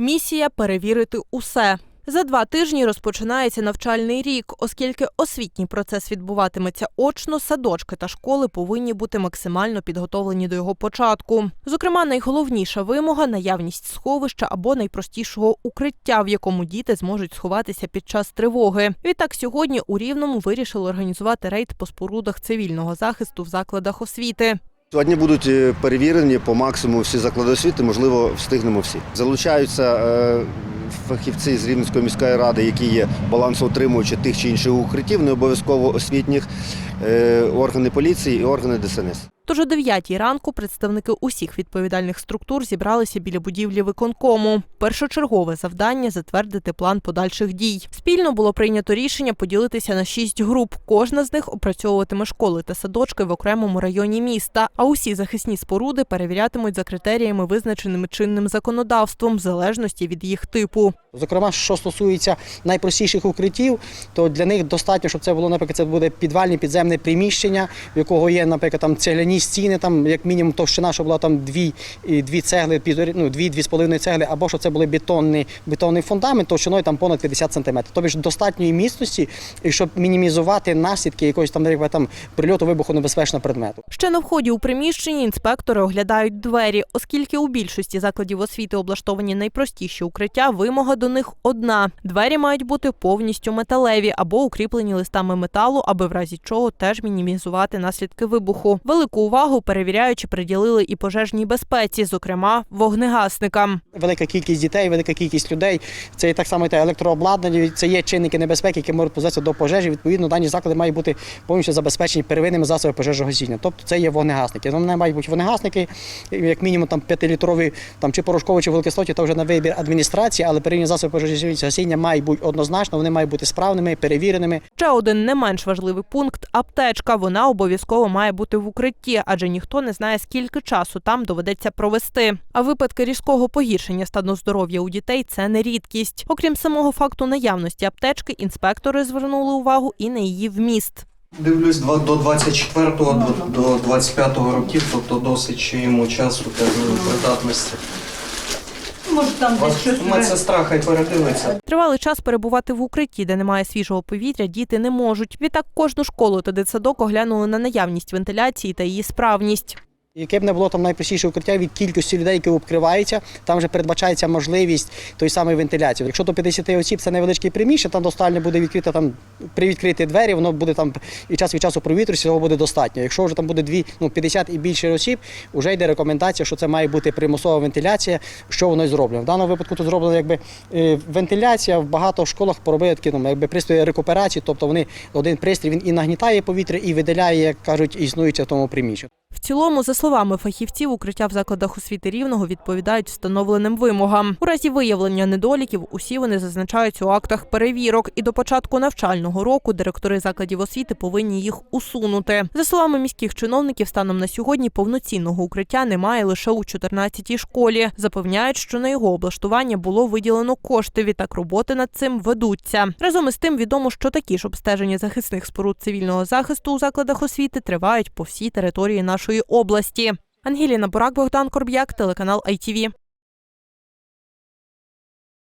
Місія перевірити усе. За два тижні розпочинається навчальний рік, оскільки освітній процес відбуватиметься очно, садочки та школи повинні бути максимально підготовлені до його початку. Зокрема, найголовніша вимога наявність сховища або найпростішого укриття, в якому діти зможуть сховатися під час тривоги. Відтак сьогодні у Рівному вирішили організувати рейд по спорудах цивільного захисту в закладах освіти. Сьогодні будуть е, перевірені по максимуму всі заклади освіти, можливо, встигнемо всі. Залучаються е, фахівці з Рівненської міської ради, які є балансоутримувачі тих чи інших укриттів, не обов'язково освітніх, е, органи поліції і органи ДСНС. Тож о 9 ранку представники усіх відповідальних структур зібралися біля будівлі виконкому. Першочергове завдання затвердити план подальших дій. Спільно було прийнято рішення поділитися на шість груп. Кожна з них опрацьовуватиме школи та садочки в окремому районі міста. А усі захисні споруди перевірятимуть за критеріями, визначеними чинним законодавством, в залежності від їх типу. Зокрема, що стосується найпростіших укриттів, то для них достатньо, щоб це було, наприклад, це буде підвальне підземне приміщення, в якого є, наприклад, там цегляні стіни, там як мінімум товщина, що була там дві дві цегли, ну, дві, дві з половиною цегли, або що це були бетонний, бетонний фундамент, товщиною там понад 50 сантиметрів. Тобто достатньої міцності, щоб мінімізувати наслідки якогось там, там прильоту вибухонебезпечного предмету. Ще на вході у приміщенні інспектори оглядають двері, оскільки у більшості закладів освіти облаштовані найпростіші укриття, вимога до них одна: двері мають бути повністю металеві або укріплені листами металу, аби в разі чого теж мінімізувати наслідки вибуху. Велику увагу перевіряючи приділили і пожежній безпеці, зокрема вогнегасникам. Велика кількість дітей, велика кількість людей. Це і так само і те електрообладнання. Це є чинники небезпеки, які можуть призвести до пожежі. Відповідно, дані заклади мають бути повністю забезпечені первинними засобами пожежного пожежогасіння. Тобто це є вогнегасники. Вони мають бути вогнегасники, як мінімум там 5-літрові, там чи порошкові, чи великостоті, то вже на вибір адміністрації, але первинні засоби пожежогасіння мають бути однозначно, вони мають бути справними, перевіреними. Ще один не менш важливий пункт аптечка. Вона обов'язково має бути в укритті, адже ніхто не знає, скільки часу там доведеться провести. А випадки різкого погіршення стану здоров'я у дітей це не рідкість. Окрім самого факту наявності аптечки, інспектори звернули увагу і на її вміст. Дивлюсь два- до 24-го, до, до 25-го років, тобто досить ще йому часу терміну придатності. Може там десь щось Медсестра хай передивиться. Тривалий час перебувати в укритті, де немає свіжого повітря, діти не можуть. Відтак кожну школу та дитсадок оглянули на наявність вентиляції та її справність. Яке б не було там найпростіше укриття від кількості людей, які обкриваються, там вже передбачається можливість тої самої вентиляції. Якщо до 50 осіб це невеличке приміщення, там достатньо буде відкрити там привідкрити двері, воно буде там і час від часу провітрюватися, цього буде достатньо. Якщо вже там буде дві, ну 50 і більше осіб, вже йде рекомендація, що це має бути примусова вентиляція, що воно і зроблено. В даному випадку тут зроблено якби е, вентиляція. В багато школах поробили такі ну, якби пристрої рекуперації, тобто вони один пристрій він і нагнітає повітря, і виділяє, як кажуть, існуюче в тому приміщенні. В цілому, за словами фахівців, укриття в закладах освіти рівного відповідають встановленим вимогам. У разі виявлення недоліків усі вони зазначаються у актах перевірок, і до початку навчального року директори закладів освіти повинні їх усунути. За словами міських чиновників, станом на сьогодні повноцінного укриття немає лише у 14-й школі. Запевняють, що на його облаштування було виділено кошти. Відтак роботи над цим ведуться. Разом із тим відомо, що такі ж обстеження захисних споруд цивільного захисту у закладах освіти тривають по всій території нашої області. Ангеліна Бурак, Богдан Корб'як, телеканал ITV.